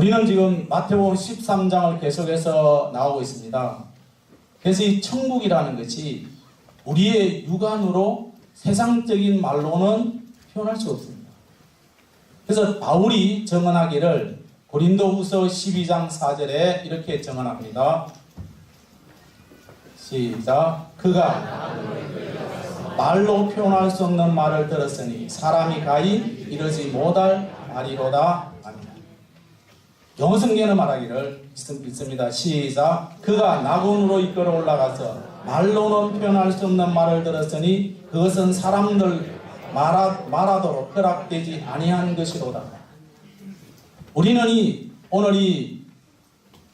우리는 지금 마태복음 13장을 계속해서 나오고 있습니다. 그래서 이 천국이라는 것이 우리의 육안으로 세상적인 말로는 표현할 수 없습니다. 그래서 바울이 정언하기를 고린도후서 12장 4절에 이렇게 정언합니다. 시작. 그가 말로 표현할 수 없는 말을 들었으니 사람이 가히 이르지 못할 말이로다. 성경은 말하기를 있습니다. 시작. 그가 낙원으로 이끌어 올라가서 말로는 표현할 수 없는 말을 들었으니 그것은 사람들 말하, 말하도록 허락되지 아니한 것이로다. 우리는 이 오늘 이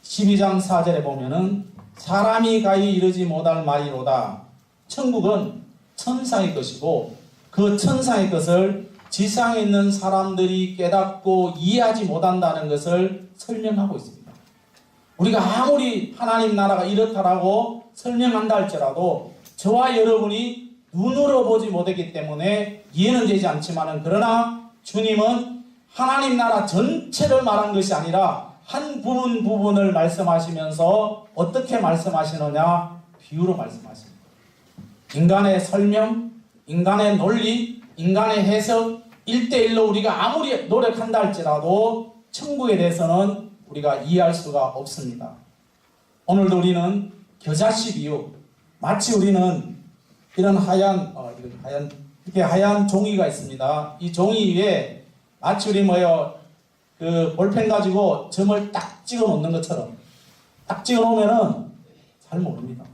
12장 4절에 보면은 사람이 가히 이르지 못할 말이로다. 천국은 천사의 것이고 그 천사의 것을 지상에 있는 사람들이 깨닫고 이해하지 못한다는 것을 설명하고 있습니다. 우리가 아무리 하나님 나라가 이렇다라고 설명한다 할지라도 저와 여러분이 눈으로 보지 못했기 때문에 이해는 되지 않지만은 그러나 주님은 하나님 나라 전체를 말한 것이 아니라 한 부분 부분을 말씀하시면서 어떻게 말씀하시느냐 비유로 말씀하십니다. 인간의 설명, 인간의 논리, 인간의 해석, 일대일로 우리가 아무리 노력한다 할지라도 천국에 대해서는 우리가 이해할 수가 없습니다. 오늘도 우리는 겨자씨 비유, 마치 우리는 이런 하얀, 어, 이런 하얀, 이렇게 하얀 종이가 있습니다. 이 종이 위에 마치 우리 뭐요, 그 볼펜 가지고 점을 딱 찍어 놓는 것처럼 딱 찍어 놓으면은 잘 모릅니다.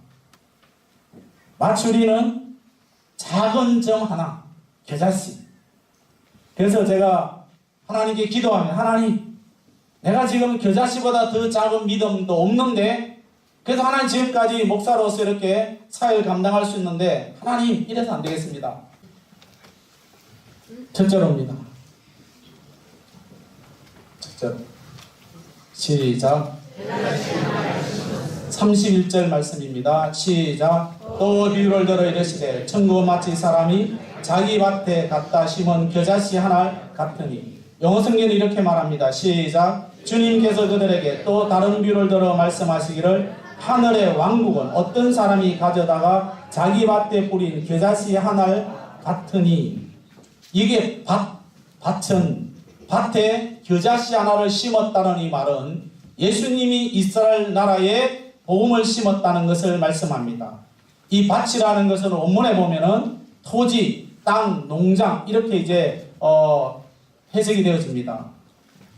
마치 우리는 작은 점 하나, 겨자씨. 그래서 제가 하나님께 기도하면 하나님, 내가 지금 겨자씨보다 더 작은 믿음도 없는데, 그래서 하나님 지금까지 목사로서 이렇게 사역을 감당할 수 있는데, 하나님, 이래서 안 되겠습니다. 첫째로입니다. 첫째로. 시작. 31절 말씀입니다. 시작. 또 비유를 들어 이르시되 천국은 마치 사람이 자기 밭에 갖다 심은 겨자씨 하나 같으니 영어 성경은 이렇게 말합니다. 시작. 주님께서 그들에게 또 다른 비유를 들어 말씀하시기를 하늘의 왕국은 어떤 사람이 가져다가 자기 밭에 뿌린 겨자씨 하나 같으니 이게 밭, 밭은 밭에 겨자씨 하나를 심었다는 이 말은 예수님이 이스라엘 나라에 복음을 심었다는 것을 말씀합니다. 이 밭이라는 것은 원문에 보면은 토지, 땅, 농장 이렇게 이제 어, 해석이 되어집니다.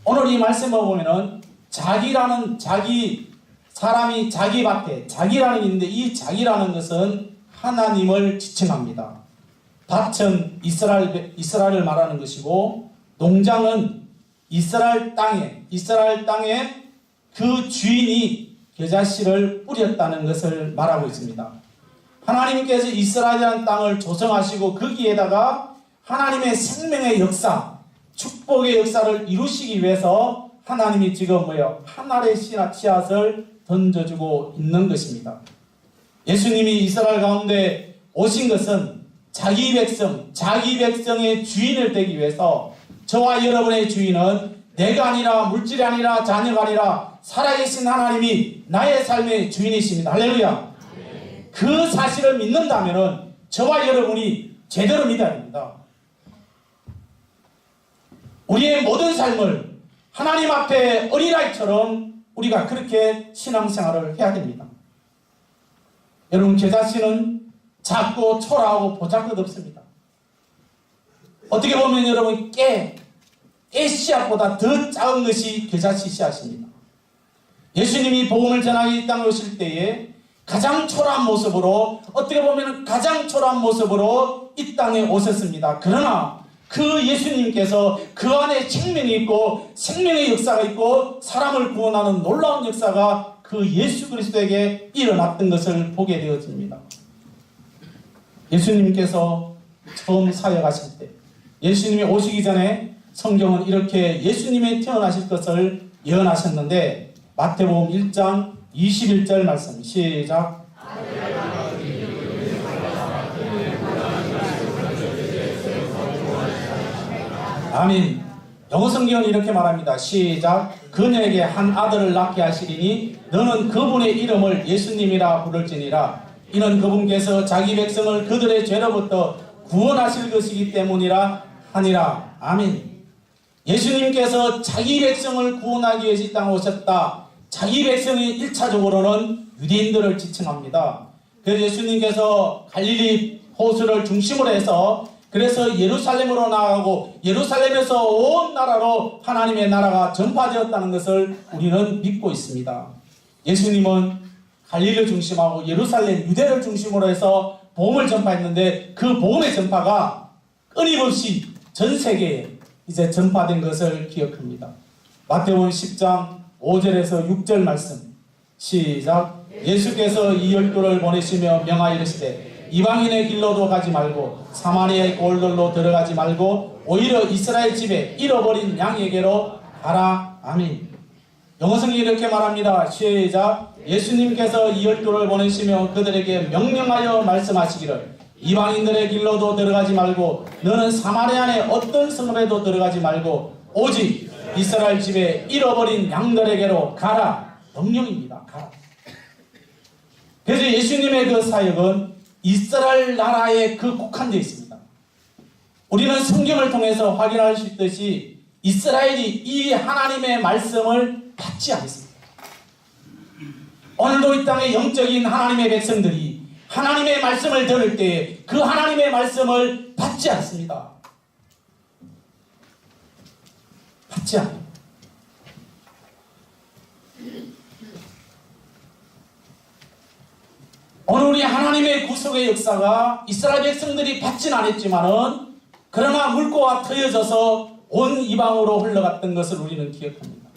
오늘 이 말씀을 보면은 자기라는 자기 사람이 자기 밭에 자기라는 게 있는데 이 자기라는 것은 하나님을 지칭합니다. 밭은 이스라엘 이스라엘을 말하는 것이고 농장은 이스라엘 땅에 이스라엘 땅에 그 주인이 겨자씨를 뿌렸다는 것을 말하고 있습니다. 하나님께서 이스라엘이라는 땅을 조성하시고 거기에다가 하나님의 생명의 역사, 축복의 역사를 이루시기 위해서 하나님이 지금 뭐요 하늘의 씨앗을 던져주고 있는 것입니다. 예수님이 이스라엘 가운데 오신 것은 자기 백성, 자기 백성의 주인을 되기 위해서 저와 여러분의 주인은 내가 아니라 물질이 아니라 자녀가 아니라 살아계신 하나님이 나의 삶의 주인이십니다. 할렐루야. 그 사실을 믿는다면 저와 여러분이 제대로 믿어야 됩니다. 우리의 모든 삶을 하나님 앞에 어린아이처럼 우리가 그렇게 신앙생활을 해야 됩니다. 여러분 겨자씨는 작고 초라하고 보잘것 없습니다. 어떻게 보면 여러분 깨, 깨 씨앗보다 더 작은 것이 겨자씨 씨앗입니다. 예수님이 복음을 전하기 이 땅에 오실 때에 가장 초라한 모습으로 어떻게 보면 가장 초라한 모습으로 이 땅에 오셨습니다. 그러나 그 예수님께서 그 안에 생명이 있고 생명의 역사가 있고 사람을 구원하는 놀라운 역사가 그 예수 그리스도에게 일어났던 것을 보게 되어집니다. 예수님께서 처음 사역하실 때 예수님이 오시기 전에 성경은 이렇게 예수님이 태어나실 것을 예언하셨는데 마태복음 1장 21절 말씀 시작 아멘 영어 성경은 이렇게 말합니다. 시작. 그녀에게 한 아들을 낳게 하시리니 너는 그분의 이름을 예수님이라 부를지니라. 이는 그분께서 자기 백성을 그들의 죄로부터 구원하실 것이기 때문이라 하니라. 아멘. 예수님께서 자기 백성을 구원하기 위해서 이 땅에 오셨다. 자기 백성이 1차적으로는 유대인들을 지칭합니다. 그래서 예수님께서 갈릴리 호수를 중심으로 해서 그래서 예루살렘으로 나가고 예루살렘에서 온 나라로 하나님의 나라가 전파되었다는 것을 우리는 믿고 있습니다. 예수님은 갈릴리를 중심하고 예루살렘 유대를 중심으로 해서 복음을 전파했는데 그 복음의 전파가 끊임없이 전 세계에 이제 전파된 것을 기억합니다. 마태복음 10장 5절에서 6절 말씀. 시작. 예수께서 이 열두를 보내시며 명하여 이르시되 이방인의 길로도 가지 말고 사마리아의 골들로 들어가지 말고 오히려 이스라엘 집에 잃어버린 양에게로 가라. 아멘. 영어 성경이 이렇게 말합니다. 시작. 예수님께서 이 열두를 보내시며 그들에게 명령하여 말씀하시기를 이방인들의 길로도 들어가지 말고 너는 사마리아의 어떤 성읍에도 들어가지 말고 오직 이스라엘 집에 잃어버린 양들에게로 가라 명령입니다 가라 그래서 예수님의 그 사역은 이스라엘 나라에 그 국한되어 있습니다. 우리는 성경을 통해서 확인할 수 있듯이 이스라엘이 이 하나님의 말씀을 받지 않습니다. 오늘도 이 땅의 영적인 하나님의 백성들이 하나님의 말씀을 들을 때 그 하나님의 말씀을 받지 않습니다. 않아요. 오늘 우리 하나님의 구속의 역사가 이스라엘 백성들이 받진 않았지만은 그러나 물고와 트여져서 온 이방으로 흘러갔던 것을 우리는 기억합니다.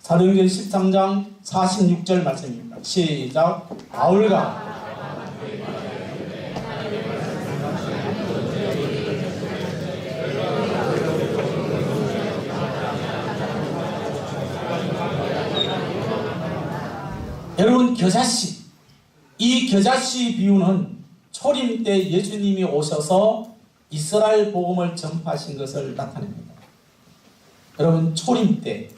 사도행전 13장 46절 말씀입니다. 시작. 바울과 여러분 겨자씨 이 겨자씨 비유는 초림 때 예수님이 오셔서 이스라엘 복음을 전파하신 것을 나타냅니다. 여러분 초림 때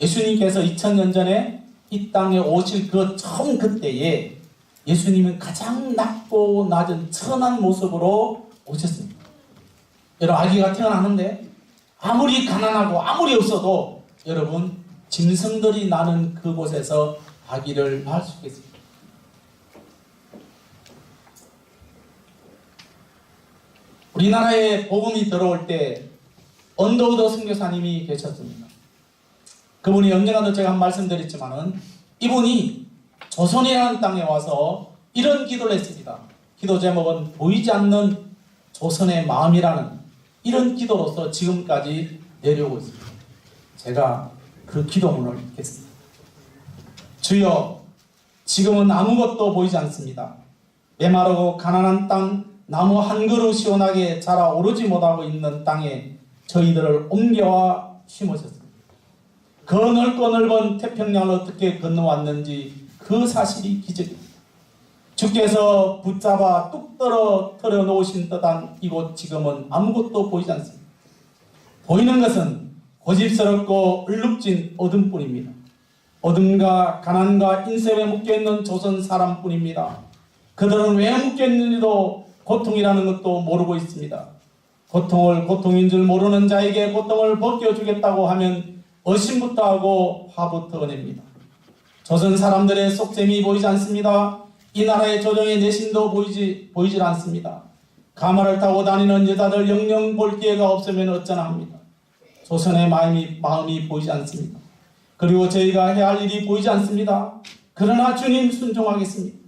예수님께서 2000년 전에 이 땅에 오실 그 처음 그때에 예수님은 가장 낮고 낮은 천한 모습으로 오셨습니다. 여러분 아기가 태어나는데 아무리 가난하고 아무리 없어도 여러분 짐승들이 나는 그곳에서 수 있겠습니다. 우리나라에 복음이 들어올 때 언더우더 선교사님이 계셨습니다. 그분이 언젠가도 제가 한 말씀드렸지만은 이분이 조선이라는 땅에 와서 이런 기도를 했습니다. 기도 제목은 보이지 않는 조선의 마음이라는 이런 기도로서 지금까지 내려오고 있습니다. 제가 그 기도문을 읽겠습니다. 주여, 지금은 아무것도 보이지 않습니다. 메마르고 가난한 땅, 나무 한 그루 시원하게 자라 오르지 못하고 있는 땅에 저희들을 옮겨와 심으셨습니다. 그 넓고 넓은 태평양을 어떻게 건너왔는지 그 사실이 기적입니다. 주께서 붙잡아 뚝 떨어뜨려 놓으신 듯한 이곳 지금은 아무것도 보이지 않습니다. 보이는 것은 고집스럽고 얼룩진 어둠뿐입니다. 어둠과 가난과 인생에 묶여있는 조선 사람뿐입니다. 그들은 왜 묶여있는지도 고통이라는 것도 모르고 있습니다. 고통을 고통인 줄 모르는 자에게 고통을 벗겨주겠다고 하면 의심부터 하고 화부터 냅니다. 조선 사람들의 속셈이 보이지 않습니다. 이 나라의 조정의 내신도 보이지, 보이질 않습니다. 가마를 타고 다니는 여자들 영영 볼 기회가 없으면 어쩌나 합니다. 조선의 마음이, 마음이 보이지 않습니다. 그리고 저희가 해야 할 일이 보이지 않습니다. 그러나 주님 순종하겠습니다.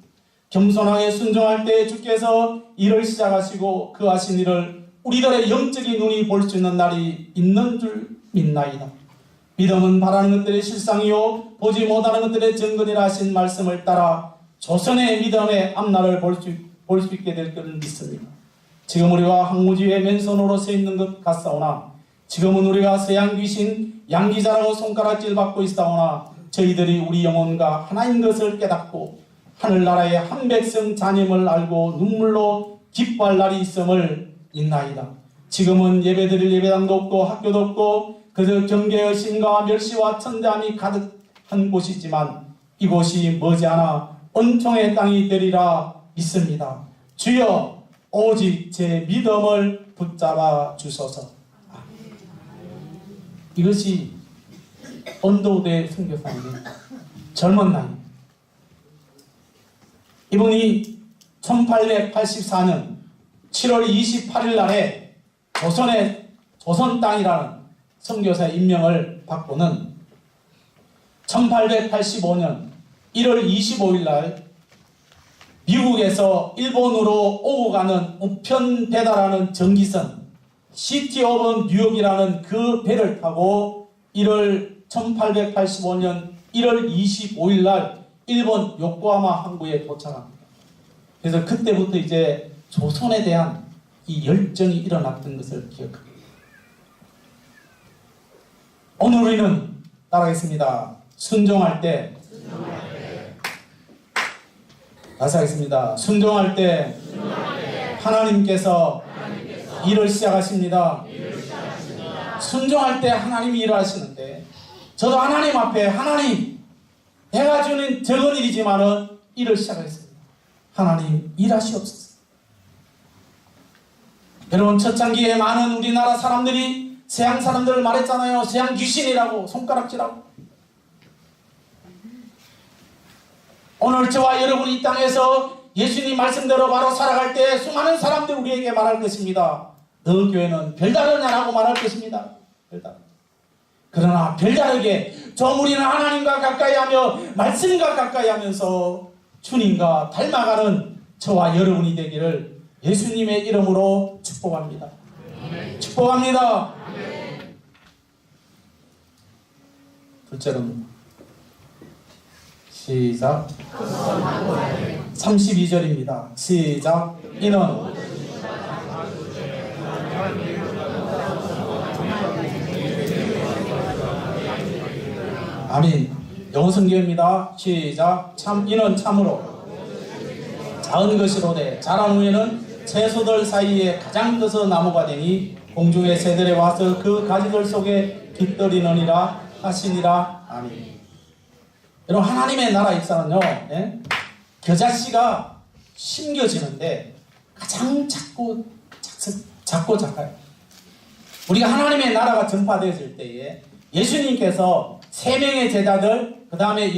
겸손하게 순종할 때 주께서 일을 시작하시고 그 하신 일을 우리들의 영적인 눈이 볼 수 있는 날이 있는 줄 믿나이다. 믿음은 바라는 것들의 실상이요 보지 못하는 것들의 증거니라 하신 말씀을 따라 조선의 믿음의 앞날을 볼 수 볼 수 있게 될 것을 믿습니다. 지금 우리가 항무지에 맨손으로 서 있는 것 같사오나 지금은 우리가 서양 귀신 양기자라고 손가락질 받고 있사오나 저희들이 우리 영혼과 하나인 것을 깨닫고 하늘나라의 한 백성 자님을 알고 눈물로 기뻐할 날이 있음을 믿나이다. 지금은 예배드릴 예배당도 없고 학교도 없고 그저 경계의 신과 멸시와 천대함이 가득한 곳이지만 이곳이 머지않아 은총의 땅이 되리라 믿습니다. 주여 오직 제 믿음을 붙잡아 주소서. 이것이 언도대 선교사님의 젊은 나이. 이분이 1884년 7월 28일 날에 조선의 조선 땅이라는 선교사 임명을 받고는 1885년 1월 25일 날 미국에서 일본으로 오고 가는 우편 배달하는 전기선 시티 오브 뉴욕이라는 그 배를 타고 1월 1885년 1월 25일 날 일본 요코하마 항구에 도착합니다. 그래서 그때부터 이제 조선에 대한 이 열정이 일어났던 것을 기억합니다. 오늘 우리는 따라하겠습니다. 순종할 때 다시 하겠습니다. 순종할 때 하나님께서 일을 시작하십니다. 순종할 때 하나님이 일을 하시는데 저도 하나님 앞에 하나님 내가 주는 적은 일이지만은 일을 시작하겠습니다. 하나님 일하시옵소서. 여러분 첫장기에 많은 우리나라 사람들이 세상 사람들을 말했잖아요. 세상 귀신이라고 손가락질하고. 오늘 저와 여러분이 이 땅에서 예수님 말씀대로 바로 살아갈 때 수많은 사람들이 우리에게 말할 것입니다. 너 교회는 별다르냐라고 말할 것입니다. 별다르. 그러나 별다르게 좀 우리는 하나님과 가까이 하며 말씀과 가까이 하면서 주님과 닮아가는 저와 여러분이 되기를 예수님의 이름으로 축복합니다. 축복합니다. 둘째로는 시작 32절입니다. 시작 이는 아민 영어 성경입니다. 시작 참 이는 참으로 작은 것이로되 자란 후에는 채소들 사이에 가장 커서 나무가 되니 공중의 새들에 와서 그 가지들 속에 깃들이느니라 하시니라 아멘. 여러분 하나님의 나라 입사는요 예? 겨자씨가 심겨지는데 가장 작고 작, 작고 작아요. 우리가 하나님의 나라가 전파되어질 때에 예수님께서 세 명의 제자들 그 다음에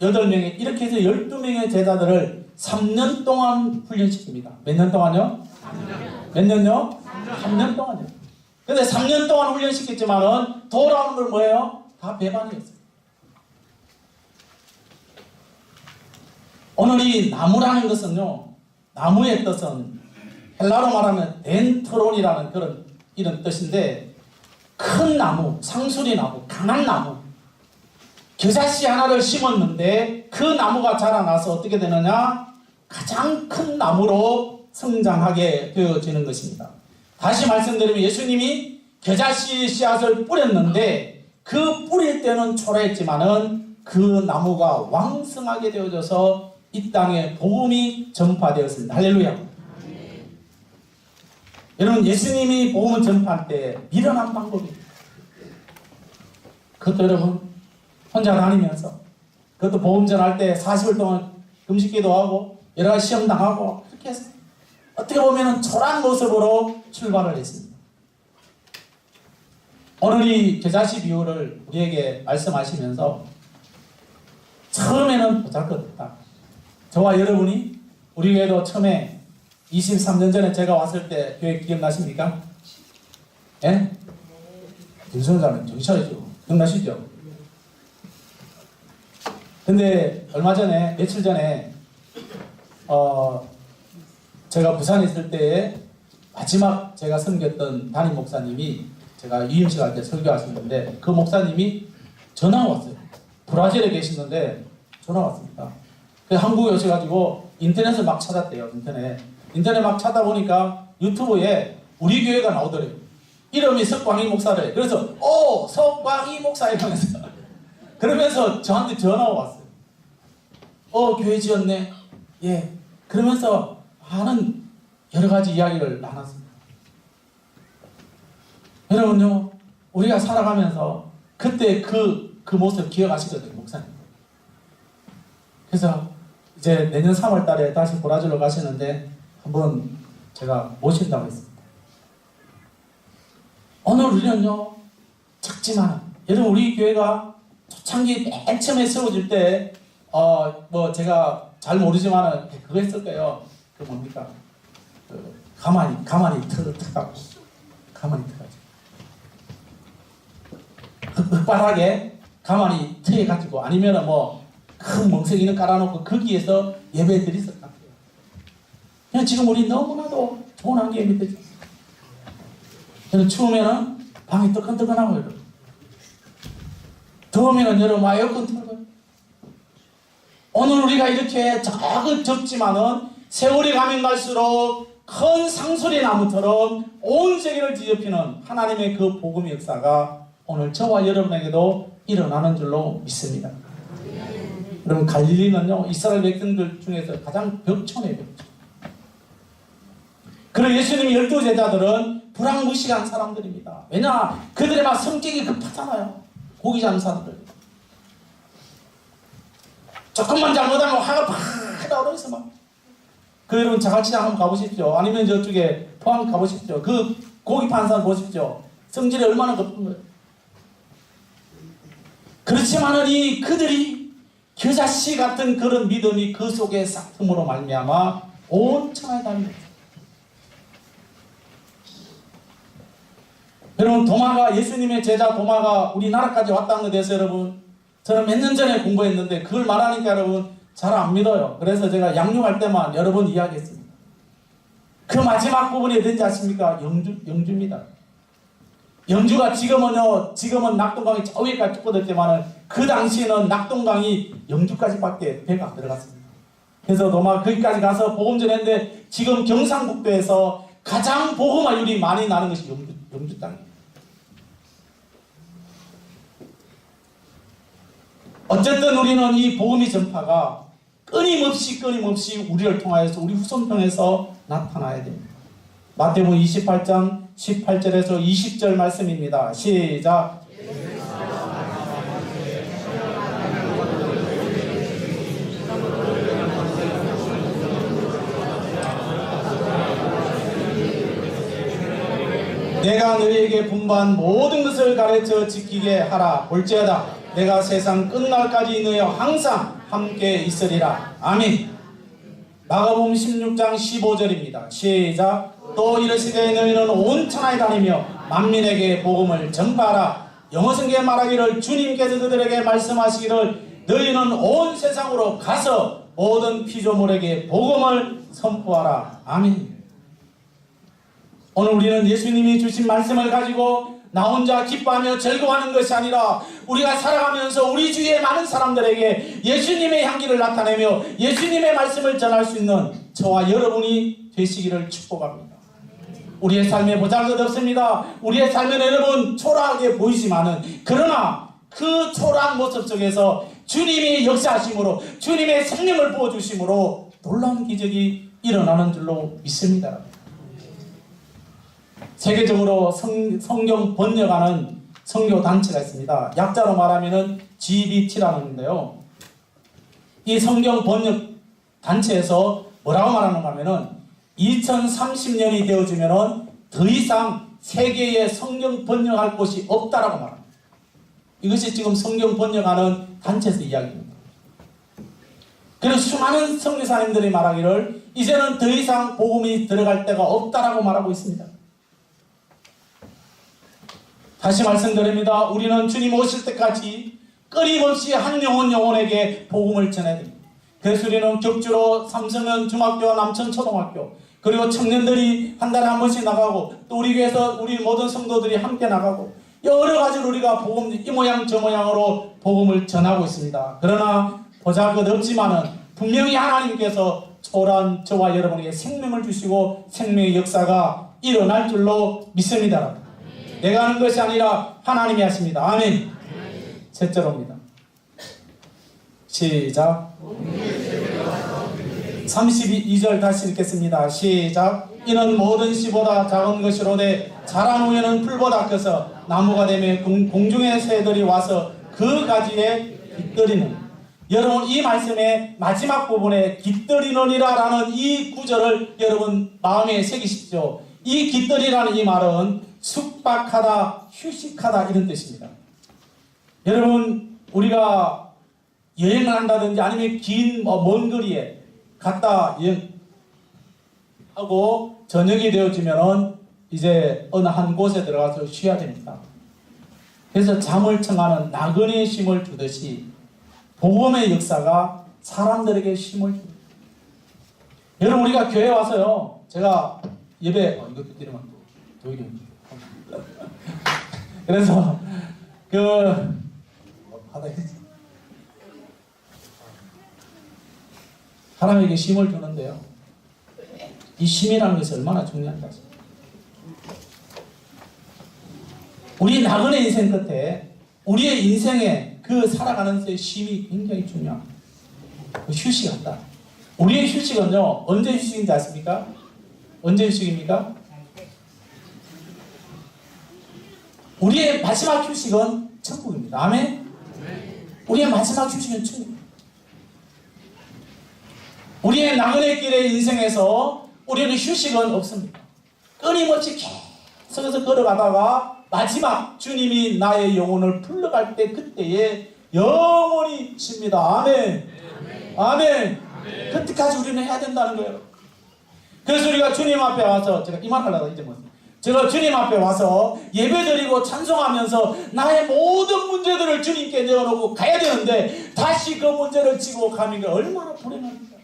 여덟 명의 이렇게 해서 열두 명의 제자들을 3년 동안 훈련시킵니다. 몇 년 동안요? 몇 년요? 3년 동안요. 근데 3년 동안 훈련시켰지만은 돌아오는 걸 뭐예요? 다 배반이었어요. 오늘 이 나무라는 것은요, 나무의 뜻은 헬라로 말하면 덴트론이라는 그런 이런 뜻인데 큰 나무, 상수리 나무, 강한 나무, 겨자씨 하나를 심었는데 그 나무가 자라나서 어떻게 되느냐? 가장 큰 나무로 성장하게 되어지는 것입니다. 다시 말씀드리면 예수님이 겨자씨 씨앗을 뿌렸는데 그 뿌릴 때는 초라했지만은 그 나무가 왕성하게 되어져서 이 땅에 복음이 전파되었습니다. 할렐루야. 여러분 예수님이 복음을 전파할 때 미련한 방법입니다. 그것도 여러분 혼자 다니면서 그것도 복음 전할 때 40일 동안 금식기도 하고 여러 가지 시험 당하고 그렇게 했어요. 어떻게 보면 초라한 모습으로 출발을 했습니다. 오늘 이 겨자씨 비유를 우리에게 말씀하시면서 처음에는 보잘것없다. 저와 여러분이 우리 교회도 처음에 23년 전에 제가 왔을 때 교회 기억나십니까? 예? 윤선자는 정신 차리죠. 기억나시죠? 근데 얼마 전에 며칠 전에 어 제가 부산에 있을 때에 마지막 제가 섬겼던 담임 목사님이 제가 유임식 할 때 설교하셨는데 그 목사님이 전화 왔어요. 브라질에 계시는데 전화 왔습니다. 그래서 한국에 오셔가지고 인터넷을 막 찾았대요. 인터넷. 인터넷 막 찾아보니까 유튜브에 우리 교회가 나오더래요. 이름이 석광희 목사래. 그래서 오 석광희 목사 이러면서 그러면서 저한테 전화가 왔어요. 어 교회 지었네. 예. 그러면서 많은 여러 가지 이야기를 나눴습니다. 여러분요, 우리가 살아가면서 그때 그, 그 모습 기억하시거든요, 목사님. 그래서 이제 내년 3월 달에 다시 브라질로 가시는데 한번 제가 모신다고 했습니다. 오늘 우리는요, 작지만, 여러분, 우리 교회가 초창기 맨 처음에 세워질 때, 어, 뭐, 제가 잘 모르지만, 그거 했을 거예요. 그 뭡니까? 그 가만히, 가만히 트, 트가고, 가만히 트가지고. 흙바닥에 가만히 트여가지고, 아니면은 뭐, 큰 멍석이는 깔아놓고, 거기에서 예배 같아요. 그냥 지금 우리 너무나도 좋은 환경에 믿어져. 저는 추우면은 방이 뜨끈뜨끈하고 이러 더우면은 여러분 에어컨 틀고요. 오늘 우리가 이렇게 작은 적지만은 세월이 가면 갈수록 큰 상소리 나무처럼 온 세계를 뒤덮이는 하나님의 그 복음의 역사가 오늘 저와 여러분에게도 일어나는 줄로 믿습니다. 여러분 갈릴리는요 이스라엘 백성들 중에서 가장 벽촌의 벽촌. 그리고 예수님 열두 제자들은 불황무시한 사람들입니다. 왜냐 그들의 막 성격이 급하잖아요. 고기 사람들. 조금만 잘못하면 화가 팍 나오면서 막. 그 여러분 자갈치장 한번 가보십시오. 아니면 저쪽에 포항 가보십시오. 그 고기 사람 보십시오. 성질이 얼마나 급한 거예요. 그렇지만은 이 그들이 겨자씨 같은 그런 믿음이 그 속에 싹틈으로 말미암아 온 천하에 다닙니다. 여러분 도마가 예수님의 제자 도마가 우리나라까지 왔다는 것에 대해서 여러분 저는 몇 년 전에 공부했는데 그걸 말하니까 여러분 잘 안 믿어요. 그래서 제가 양육할 때만 여러 번 이야기했습니다. 그 마지막 부분이 어딘지 아십니까? 영주, 영주입니다. 영주가 지금은요, 지금은 낙동강이 저 위까지 쭉 뻗었지만은 그 당시에는 낙동강이 영주까지밖에 배가 안 들어갔습니다. 그래서 도마 거기까지 가서 복음 전했는데 지금 경상북도에서 가장 복음화율이 많이 나는 것이 영주, 영주 땅이에요. 어쨌든 우리는 이 복음의 전파가 끊임없이 끊임없이 우리를 통하여서 우리 후손편에서 나타나야 됩니다. 마태복음 28장 18절에서 20절 말씀입니다. 시작. 내가 너희에게 분부한 모든 것을 가르쳐 지키게 하라. 볼지어다. 내가 세상 끝날까지 너희와 항상 함께 있으리라. 아멘. 마가복음 16장 15절입니다. 시작. 또 이르시되 너희는 온 천하에 다니며 만민에게 복음을 전파하라. 영어 성경에 말하기를 주님께서 그들에게 말씀하시기를 너희는 온 세상으로 가서 모든 피조물에게 복음을 선포하라. 아멘. 오늘 우리는 예수님이 주신 말씀을 가지고 나 혼자 기뻐하며 즐거워하는 것이 아니라 우리가 살아가면서 우리 주위의 많은 사람들에게 예수님의 향기를 나타내며 예수님의 말씀을 전할 수 있는 저와 여러분이 되시기를 축복합니다. 우리의 삶에 보잘것 없습니다. 우리의 삶은 여러분 초라하게 보이지만은 그러나 그 초라한 모습 속에서 주님이 역사하심으로 주님의 생명을 부어주심으로 놀라운 기적이 일어나는 줄로 믿습니다. 세계적으로 성, 성경 번역하는 성교 단체가 있습니다. 약자로 말하면은 GBT라는 건데요. 이 성경 번역 단체에서 뭐라고 말하는가 하면은 2030년이 되어지면은 더 이상 세계에 성경 번역할 곳이 없다라고 말합니다. 이것이 지금 성경 번역하는 단체에서 이야기입니다. 그래서 수많은 성교사님들이 말하기를 이제는 더 이상 복음이 들어갈 데가 없다라고 말하고 있습니다. 다시 말씀드립니다. 우리는 주님 오실 때까지 끊임없이 한 영혼 영혼에게 복음을 전해야 됩니다. 그래서 우리는 격주로 삼성면 중학교와 남천 초등학교 그리고 청년들이 한 달에 한 번씩 나가고 또 우리 교회에서 우리 모든 성도들이 함께 나가고 여러 가지로 우리가 복음 이 모양 저 모양으로 복음을 전하고 있습니다. 그러나 보잘것 없지만은 분명히 하나님께서 초란 저와 여러분에게 생명을 주시고 생명의 역사가 일어날 줄로 믿습니다. 내가 하는 것이 아니라 하나님이 하십니다. 아멘. 셋째로입니다. 시작. 32절 다시 읽겠습니다. 시작. 이는 모든 씨보다 작은 것이로되 자란 후에는 풀보다 커서 나무가 되며 공- 공중의 새들이 와서 그 가지에 깃들이는 여러분 이 말씀의 마지막 부분에 깃들이느니라 라는 이 구절을 여러분 마음에 새기십시오. 이 깃들이라는 이 말은 숙박하다, 휴식하다 이런 뜻입니다. 여러분 우리가 여행을 한다든지 아니면 긴먼 거리에 갔다 하고 저녁이 되어지면은 이제 어느 한 곳에 들어가서 쉬어야 됩니다. 그래서 잠을 청하는 나그네의 쉼을 주듯이 복음의 역사가 사람들에게 줍니다. 여러분 우리가 교회 와서요. 제가 예배 어, 이것도 드리면 또 도익이 그래서 그 사람에게 쉼을 주는데요. 이 쉼이라는 것이 얼마나 중요한가. 우리 나그네 인생 끝에 우리의 인생에 그 살아가는 데 쉼이 굉장히 중요합니다. 그 휴식 한다. 우리의 휴식은요, 언제 휴식인지 아십니까? 언제 휴식입니까? 우리의 마지막 휴식은 천국입니다. 아멘? 우리의 마지막 휴식은 천국입니다. 우리의 나그네 길의 인생에서 우리는 휴식은 없습니다. 끊임없이 계속해서 걸어가다가 마지막 주님이 나의 영혼을 풀러갈 때 그때에 영원히 쉽니다. 아멘. 아멘. 그때까지 우리는 해야 된다는 거예요. 그래서 우리가 주님 앞에 와서 제가 이 말 하려다 이제 뭐 제가 주님 앞에 와서 예배드리고 찬송하면서 나의 모든 문제들을 주님께 내어놓고 가야 되는데 다시 그 문제를 지고 가는 게 얼마나 불행합니까?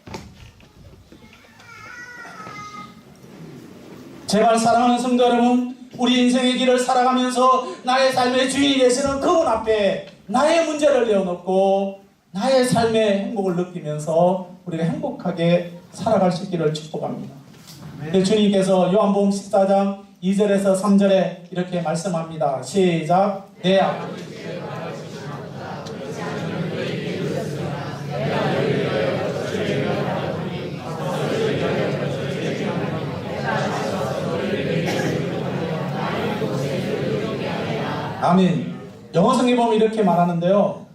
제발 사랑하는 성도 여러분, 우리 인생의 길을 살아가면서 나의 삶의 주인이 되시는 그분 앞에 나의 문제를 내어놓고 나의 삶의 행복을 느끼면서 우리가 행복하게 살아갈 수 있기를 축복합니다. 네, 주님께서 요한복음 14장 2절에서 3절에 이렇게 말씀합니다. 시작. 내 아멘. 영어 성에 보면 이렇게 말하는데요.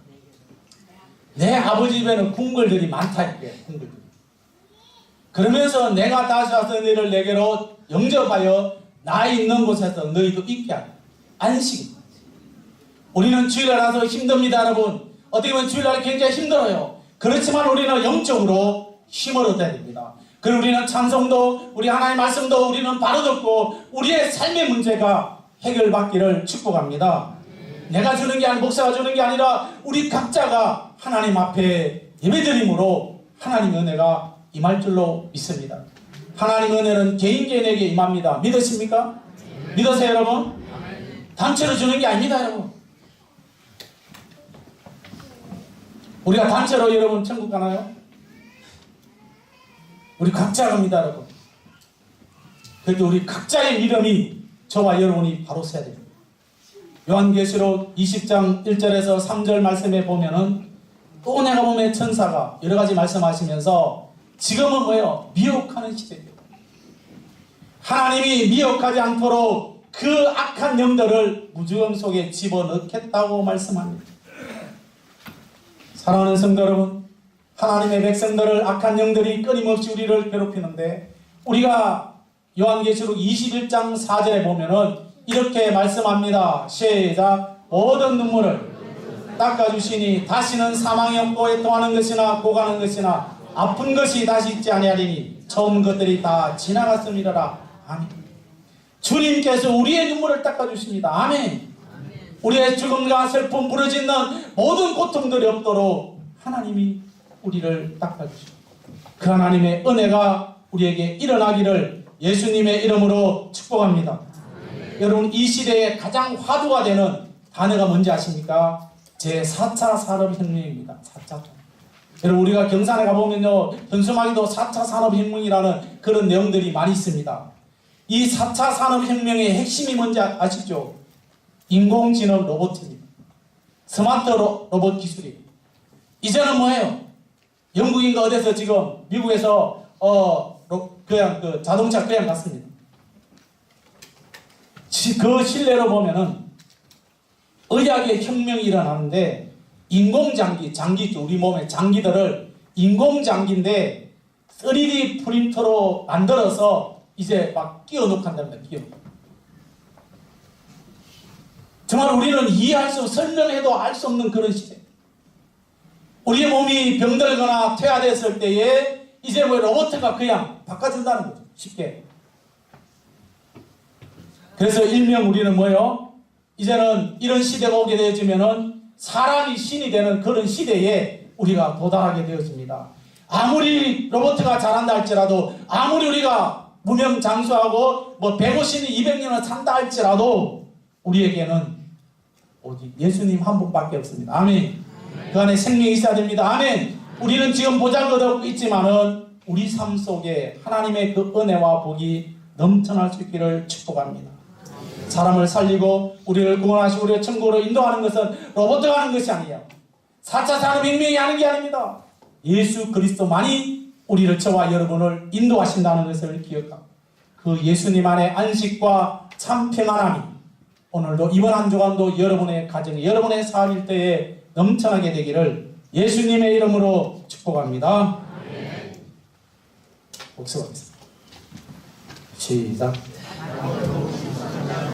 내 아버지 집에는 궁궐들이 많다 이게 궁궐들. 그러면서 내가 다시 와서 너희를 내게로 영접하여 나 있는 곳에서 너희도 있게 하라. 안식. 우리는 주일날 와서 힘듭니다, 여러분. 어떻게 보면 주일날 굉장히 힘들어요. 그렇지만 우리는 영적으로 힘을 얻어야 됩니다. 그리고 우리는 찬송도, 우리 하나님의 말씀도 우리는 바로 듣고 우리의 삶의 문제가 해결받기를 축복합니다. 내가 주는 게 아니라 목사가 주는 게 아니라 우리 각자가 하나님 앞에 예배드림으로 하나님 은혜가 임할 줄로 믿습니다. 하나님 은혜는 개인 개인에게 임합니다. 믿으십니까? 믿으세요, 여러분? 단체로 주는 게 아닙니다, 여러분. 우리가 단체로 여러분 천국 가나요? 우리 각자 갑니다, 여러분. 그래도 우리 각자의 믿음이 저와 여러분이 바로 서야 됩니다. 요한계시록 20장 1절에서 3절 말씀에 보면은 또 내가 보면 천사가 여러 가지 말씀하시면서 지금은 뭐예요? 미혹하는 시대입니다. 하나님이 미혹하지 않도록 그 악한 영들을 무지검 속에 집어넣겠다고 말씀합니다. 사랑하는 성도 여러분, 하나님의 백성들을 악한 영들이 끊임없이 우리를 괴롭히는데 우리가 요한계시록 21장 4절에 보면은 이렇게 말씀합니다. 시작. 모든 눈물을 닦아주시니 다시는 사망이 없고 애통하는 것이나 고가는 것이나 아픈 것이 다시 있지 아니하리니 처음 것들이 다 지나갔음이라. 아멘. 주님께서 우리의 눈물을 닦아주십니다. 아멘. 우리의 죽음과 슬픔 부러지는 모든 고통들이 없도록 하나님이 우리를 닦아주십니다. 그 하나님의 은혜가 우리에게 일어나기를 예수님의 이름으로 축복합니다. 여러분 이 시대에 가장 화두가 되는 단어가 뭔지 아십니까? 제 4차 산업혁명입니다. 4차. 여러분 우리가 경산에 가보면요 현수막에도 4차 산업혁명이라는 그런 내용들이 많이 있습니다. 이 4차 산업혁명의 핵심이 뭔지 아- 아시죠? 인공지능 로봇입니다. 스마트 로, 로봇 기술이. 이제는 뭐예요? 영국인가 어디서 지금 미국에서 어 로- 그냥 그 자동차 그냥 갔습니다. 지- 그 실내로 보면은 의학의 혁명이 일어나는데 인공장기, 장기죠. 우리 몸의 장기들을 인공장기인데 3D 프린터로 만들어서 이제 막 끼워 넣고 한답니다. 끼워. 정말 우리는 이해할 수, 설명해도 알 수 없는 그런 시대. 우리의 몸이 병들거나 퇴화됐을 때에 이제 뭐 로봇가 그냥 바꿔준다는 거죠. 쉽게. 그래서 일명 우리는 뭐요? 이제는 이런 시대가 오게 되어지면은 사람이 신이 되는 그런 시대에 우리가 도달하게 되었습니다. 아무리 로봇가 잘한다 할지라도 아무리 우리가 무명 장수하고 뭐 150년, 200년을 산다 할지라도 우리에게는 오직 예수님 한 분밖에 없습니다. 아멘. 그 안에 생명이 있어야 됩니다. 아멘. 우리는 지금 보잘것없고 있지만은 우리 삶 속에 하나님의 그 은혜와 복이 넘쳐날 수 있기를 축복합니다. 사람을 살리고 우리를 구원하시고 우리를 천국으로 인도하는 것은 로봇가 하는 것이 아니에요. 4차 산업혁명이 하는 게 아닙니다. 예수 그리스도만이 우리를 저와 여러분을 인도하신다는 것을 기억하고 그 예수님 안에 안식과 참 평안함이 오늘도 이번 한 주간도 여러분의 가정에 여러분의 삶일 때에 넘쳐나게 되기를 예수님의 이름으로 축복합니다. 복수하겠습니다. 시작.